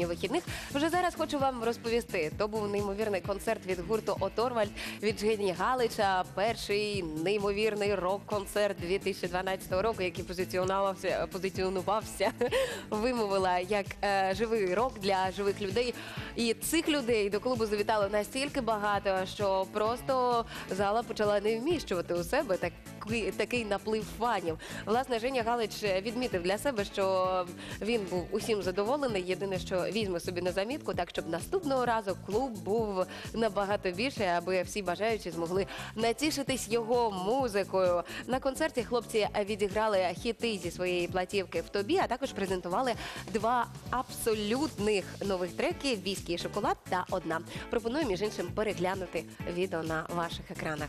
напередодні вихідних. Вже зараз хочу вам розповісти. То був неймовірний концерт від гурту Оторвальд від Жені Галича. Перший неймовірний рок-концерт 2012 року, який позиціонувався, позиціонувався, вимовила як е, живий рок для живих людей. І цих людей до клубу завітало настільки багато, що просто зала почала не вміщувати у себе такий, такий наплив фанів. Власне, Женя Галич відмітив для себе, що він був усім задоволений. Єдине, що візьме собі на замітку, так щоб наступного разу клуб був набагато більше, аби всі бажаючі змогли натішитись його музикою. На концерті хлопці відіграли хіти зі своєї платівки в тобі, а також презентували два абсолютних нових треки Віскі шоколад та одна. Пропоную між іншим переглянути відео на ваших екранах.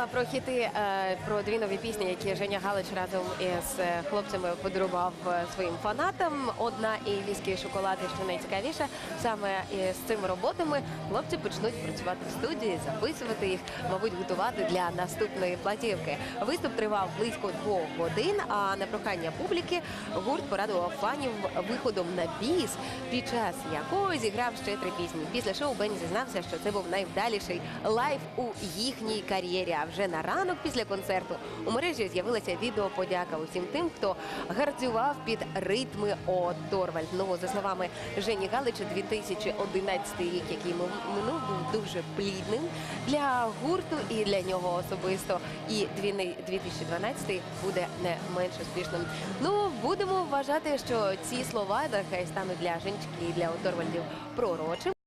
Згадувала про хіти, е, про дві нові пісні, які Женя Галич разом із е, хлопцями подарував е, своїм фанатам. Одна і віскі і шоколад, і що найцікавіше, саме із цими роботами хлопці почнуть працювати в студії, записувати їх, мабуть, готувати для наступної платівки. Виступ тривав близько двох годин. А на прохання публіки гурт порадував фанів виходом на біс, під час якого зіграв ще три пісні. Після шоу Бен зізнався, що це був найвдаліший лайв у їхній кар'єрі. Вже на ранок після концерту у мережі з'явилася відеоподяка усім тим, хто гарцював під ритми О Торвальд. Ну, за словами Жені Галича, 2011 рік, який минув, був дуже плідним для гурту і для нього особисто. І 2012 буде не менш успішним. Ну, будемо вважати, що ці слова нехай стануть для Женчики і для Оторвальдів пророчим.